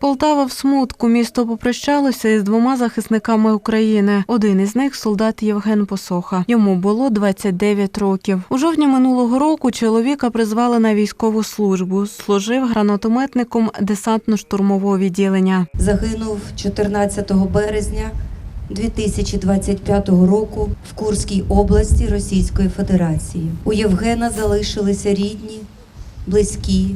Полтава в смутку. Місто попрощалося із двома захисниками України. Один із них солдат Євген Посоха. Йому було 29 років. У жовтні минулого року чоловіка призвали на військову службу. Служив гранатометником десантно-штурмового відділення. загинув 14 березня 2025 року в Курській області Російської Федерації. У Євгена залишилися рідні, близькі,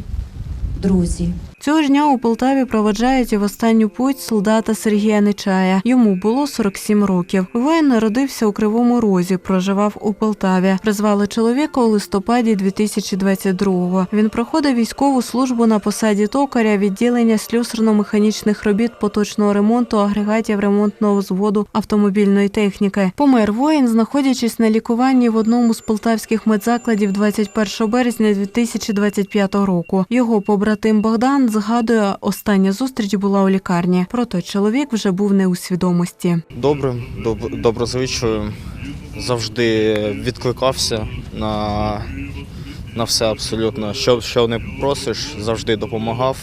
друзі. Цього ж дня у Полтаві проведжають і в останню путь солдата Сергія Нечая. Йому було 47 років. Воїн народився у Кривому Розі, проживав у Полтаві. Призвали чоловіка у листопаді 2022-го. Він проходив військову службу на посаді токаря відділення слюсарно-механічних робіт поточного ремонту агрегатів ремонтного взводу автомобільної техніки. Помер воїн, знаходячись на лікуванні в одному з полтавських медзакладів 21 березня 2025 року. Його побратим Богдан згадує, остання зустріч була у лікарні. Проте чоловік вже був не у свідомості. Добрим, доб- доброзичливим, завжди відкликався на, на все абсолютно. Що, що не просиш, завжди допомагав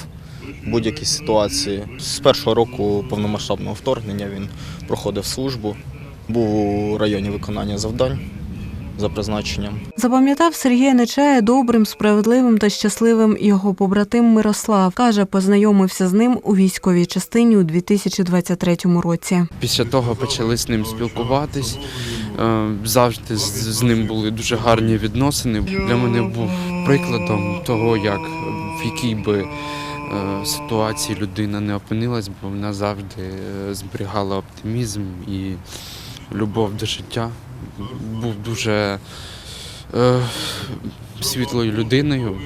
будь-якій ситуації. З першого року повномасштабного вторгнення він проходив службу, був у районі виконання завдань за призначенням. Запам'ятав Сергія Нечая добрим, справедливим та щасливим його побратим Мирослав. Каже, познайомився з ним у військовій частині у 2023 році. Після того почали з ним спілкуватись. Е, Завжди з- ним були дуже гарні відносини. Для мене був прикладом того, як в якій би е, ситуації людина не опинилась, бо вона завжди е, зберігала оптимізм і любов до життя. Був дуже е, світлою людиною.